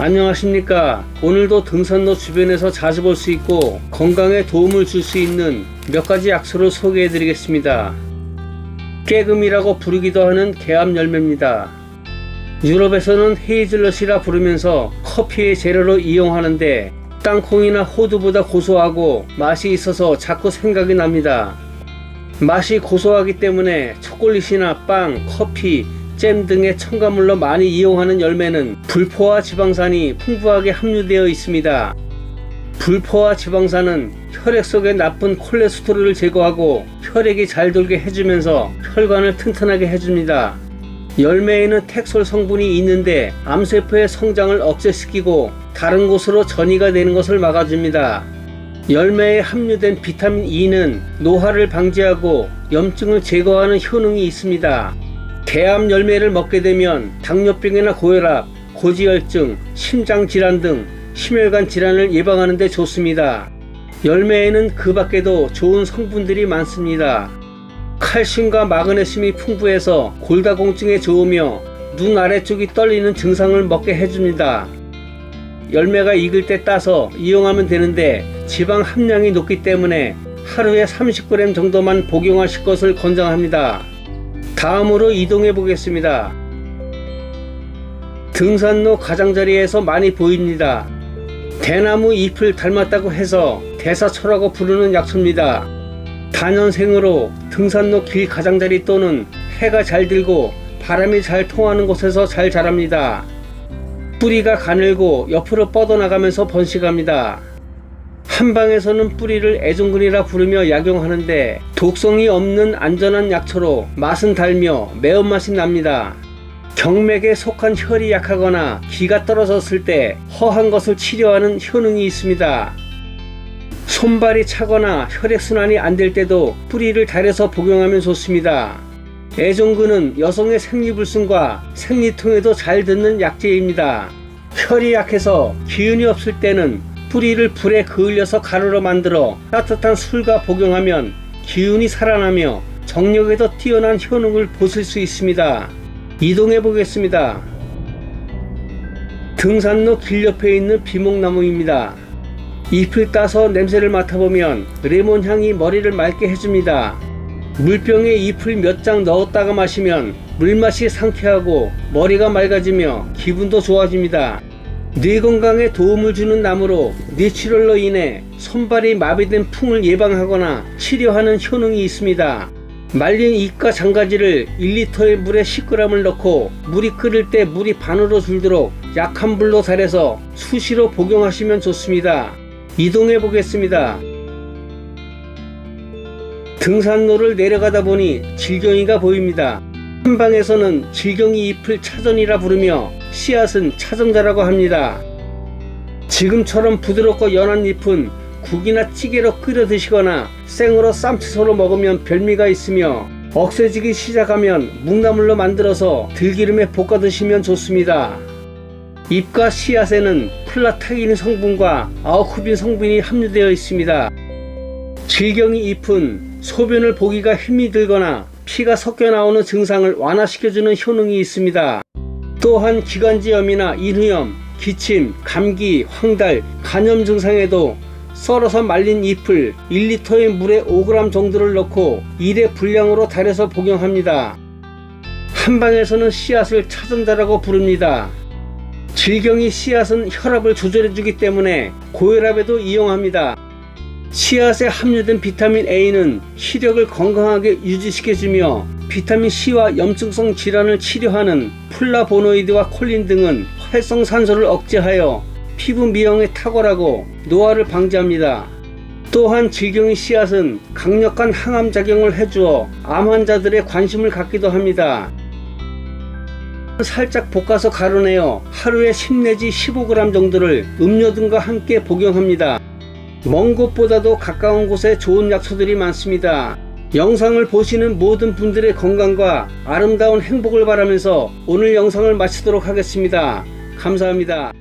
안녕하십니까. 오늘도 등산로 주변에서 자주 볼 수 있고 건강에 도움을 줄 수 있는 몇 가지 약초를 소개해 드리겠습니다. 깨금이라고 부르기도 하는 개암 열매입니다. 유럽에서는 헤이즐넛이라 부르면서 커피의 재료로 이용하는데 땅콩이나 호두보다 고소하고 맛이 있어서 자꾸 생각이 납니다. 맛이 고소하기 때문에 초콜릿이나 빵, 커피, 잼 등의 첨가물로 많이 이용하는 열매는 불포화 지방산이 풍부하게 함유되어 있습니다. 불포화 지방산은 혈액 속의 나쁜 콜레스테롤을 제거하고 혈액이 잘 돌게 해주면서 혈관을 튼튼하게 해줍니다. 열매에는 텍솔 성분이 있는데 암세포의 성장을 억제시키고 다른 곳으로 전이가 되는 것을 막아줍니다. 열매에 함유된 비타민 E는 노화를 방지하고 염증을 제거하는 효능이 있습니다. 개암 열매를 먹게 되면 당뇨병이나 고혈압, 고지혈증, 심장질환 등 심혈관 질환을 예방하는 데 좋습니다. 열매에는 그 밖에도 좋은 성분들이 많습니다. 칼슘과 마그네슘이 풍부해서 골다공증에 좋으며 눈 아래쪽이 떨리는 증상을 먹게 해줍니다. 열매가 익을 때 따서 이용하면 되는데 지방 함량이 높기 때문에 하루에 30g 정도만 복용하실 것을 권장합니다. 다음으로 이동해 보겠습니다. 등산로 가장자리에서 많이 보입니다. 대나무 잎을 닮았다고 해서 대사초라고 부르는 약초입니다. 단연생으로 등산로 길 가장자리 또는 해가 잘 들고 바람이 잘 통하는 곳에서 잘 자랍니다. 뿌리가 가늘고 옆으로 뻗어나가면서 번식합니다. 한방에서는 뿌리를 애종근이라 부르며 약용하는데 독성이 없는 안전한 약초로 맛은 달며 매운맛이 납니다. 경맥에 속한 혈이 약하거나 기가 떨어졌을 때 허한 것을 치료하는 효능이 있습니다. 손발이 차거나 혈액순환이 안 될 때도 뿌리를 달여서 복용하면 좋습니다. 애종근은 여성의 생리불순과 생리통에도 잘 듣는 약재입니다. 혈이 약해서 기운이 없을 때는 뿌리를 불에 그을려서 가루로 만들어 따뜻한 술과 복용하면 기운이 살아나며 정력에도 뛰어난 효능을 보실 수 있습니다. 이동해 보겠습니다. 등산로 길 옆에 있는 비목나무입니다. 잎을 따서 냄새를 맡아보면 레몬 향이 머리를 맑게 해줍니다. 물병에 잎을 몇 장 넣었다가 마시면 물맛이 상쾌하고 머리가 맑아지며 기분도 좋아집니다. 뇌 건강에 도움을 주는 나무로 뇌출혈로 인해 손발이 마비된 풍을 예방하거나 치료하는 효능이 있습니다. 말린 잎과 장가지를 1리터의 물에 10g을 넣고 물이 끓을 때 물이 반으로 줄도록 약한 불로 달여서 수시로 복용하시면 좋습니다. 이동해 보겠습니다. 등산로를 내려가다 보니 질경이가 보입니다. 한방에서는 질경이 잎을 차전이라 부르며 씨앗은 차전자라고 합니다. 지금처럼 부드럽고 연한 잎은 국이나 찌개로 끓여 드시거나 생으로 쌈채소로 먹으면 별미가 있으며 억세지기 시작하면 묵나물로 만들어서 들기름에 볶아 드시면 좋습니다. 잎과 씨앗에는 플라타긴 성분과 아우쿠빈 성분이 함유되어 있습니다. 질경이 잎은 소변을 보기가 힘이 들거나 피가 섞여 나오는 증상을 완화시켜주는 효능이 있습니다. 또한 기관지염이나 인후염, 기침, 감기, 황달, 간염 증상에도 썰어서 말린 잎을 1리터의 물에 5g 정도를 넣고 1회 분량으로 달여서 복용합니다. 한방에서는 씨앗을 차전자라고 부릅니다. 질경이 씨앗은 혈압을 조절해주기 때문에 고혈압에도 이용합니다. 씨앗에 함유된 비타민 A는 시력을 건강하게 유지시켜주며 비타민 C와 염증성 질환을 치료하는 플라보노이드와 콜린 등은 활성산소를 억제하여 피부 미용에 탁월하고 노화를 방지합니다. 또한 질경의 씨앗은 강력한 항암 작용을 해주어 암 환자들의 관심을 갖기도 합니다. 살짝 볶아서 가루내어 하루에 10 내지 15g 정도를 음료 등과 함께 복용합니다. 먼 곳보다도 가까운 곳에 좋은 약초들이 많습니다. 영상을 보시는 모든 분들의 건강과 아름다운 행복을 바라면서 오늘 영상을 마치도록 하겠습니다. 감사합니다.